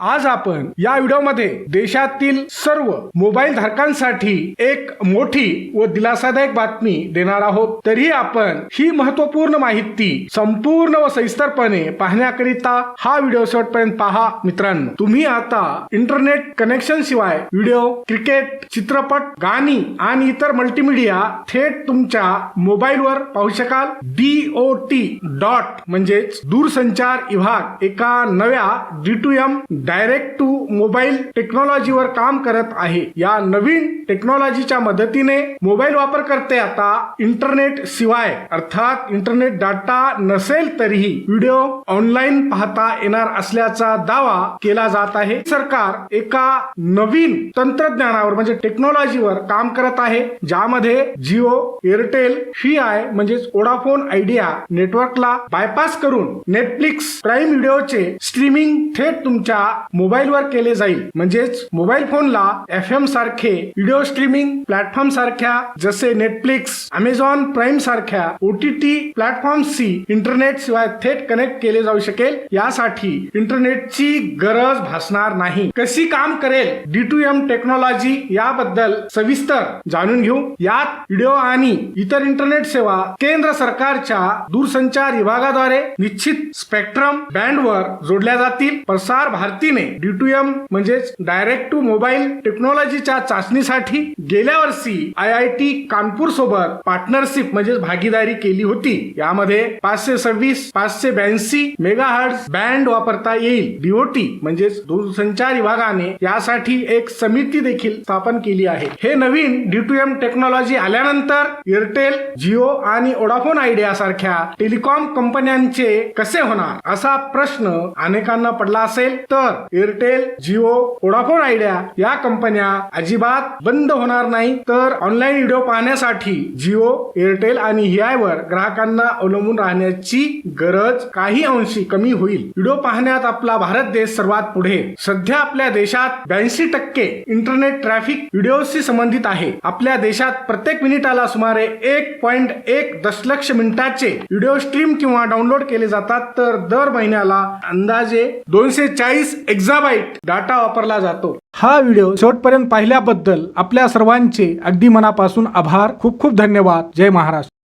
आज आपण या व्हिडिओमध्ये देशातील सर्व मोबाईल धारकांसाठी एक मोठी व दिलासादायक बातमी देणार आहोत. तरी आपण ही महत्त्वपूर्ण माहिती संपूर्ण व सविस्तरपणे पाहण्याकरिता हा व्हिडिओ शेवटपर्यंत पहा. मित्रांनो तुम्ही आता इंटरनेट कनेक्शन शिवाय व्हिडिओ क्रिकेट चित्रपट गाणी आणि इतर मल्टीमीडिया थेट तुमच्या मोबाईलवर पाहू शकाल. डीओटी डॉट म्हणजेच दूरसंचार विभाग एका नव्या D two M direct to mobile टेक्नॉलॉजीवर काम करत आहे. या नवीन टेक्नॉलॉजीच्या मदतीने मोबाईल वापरकर्ते आता इंटरनेट शिवाय अर्थात इंटरनेट डाटा नसेल तरीही व्हिडिओ ऑनलाईन पाहता येणार असल्याचा दावा केला जात आहे. सरकार एका नवीन तंत्रज्ञानावर म्हणजे टेक्नॉलॉजीवर काम करत आहे ज्यामध्ये जिओ एअरटेल ही आय म्हणजेच ओडाफोन आयडिया नेटवर्कला बायपास करून नेटफ्लिक्स प्राईम व्हिडिओचे स्ट्रीमिंग थेट तुमच्या मोबाईलवर केले जाईल. म्हणजेच मोबाईल फोनला एफ एम सारखे व्हिडिओ स्ट्रीमिंग प्लॅटफॉर्म सारख्या जसे नेटफ्लिक्स अमेझॉन प्राईम सारख्या ओटीटी प्लॅटफॉर्मशी इंटरनेट शिवाय थेट कनेक्ट केले जाऊ शकेल. यासाठी इंटरनेटची गरज भासणार नाही. कशी काम करेल? डी टू एम टेक्नॉलॉजी याबद्दल सविस्तर जाणून घेऊ. यात व्हिडिओ आणि इतर इंटरनेट सेवा केंद्र सरकारच्या दूरसंचार विभागाद्वारे निश्चित स्पेक्ट्रम बँडवर जोडल्या जातील. Prasar Bharati D two M म्हणजेच डायरेक्ट टू मोबाईल टेक्नॉलॉजीच्या चाचणीसाठी गेल्या वर्षी आय आय टी कानपूर सोबत पार्टनरशिप म्हणजेच भागीदारी केली होती. यामध्ये पाचशे सव्वीस पाचशे ब्याऐंशी मेगा हर्ट्स बँड वापरता येईल. डीओटी म्हणजेच दूरसंचार विभागाने यासाठी एक समिती देखील स्थापन केली आहे. हे नवीन डी टू एम टेक्नॉलॉजी आल्यानंतर एअरटेल जिओ आणि ओडाफोन आयडिया सारख्या टेलिकॉम कंपन्यांचे कसे होणार असा प्रश्न अनेकांना पडला असेल. तर एअरटेल जिओ वोडाफोन आयडिया या कंपन्या अजिबात बंद होणार नाही. तर ऑनलाईन व्हिडिओ पाहण्यासाठी जिओ एअरटेल आणि हिआय वर ग्राहकांना अवलंबून राहण्याची गरज काही अंशी कमी होईल. व्हिडिओ पाहण्यात आपला भारत देश सर्वात पुढे. सध्या आपल्या देशात ब्याऐंशी टक्के इंटरनेट ट्रॅफिक व्हिडिओशी संबंधित आहे. आपल्या देशात प्रत्येक मिनिटाला सुमारे एक पॉइंट एक दशलक्ष मिनिटाचे व्हिडिओ स्ट्रीम किंवा डाउनलोड केले जातात. तर दर महिन्याला अंदाजे दोनशे चाळीस एक्झाबाईट डाटा वापरला जातो. हा व्हिडिओ शेवटपर्यंत पाहिल्याबद्दल आपल्या सर्वांचे अगदी मनापासून आभार. खूप खूप धन्यवाद. जय महाराष्ट्र.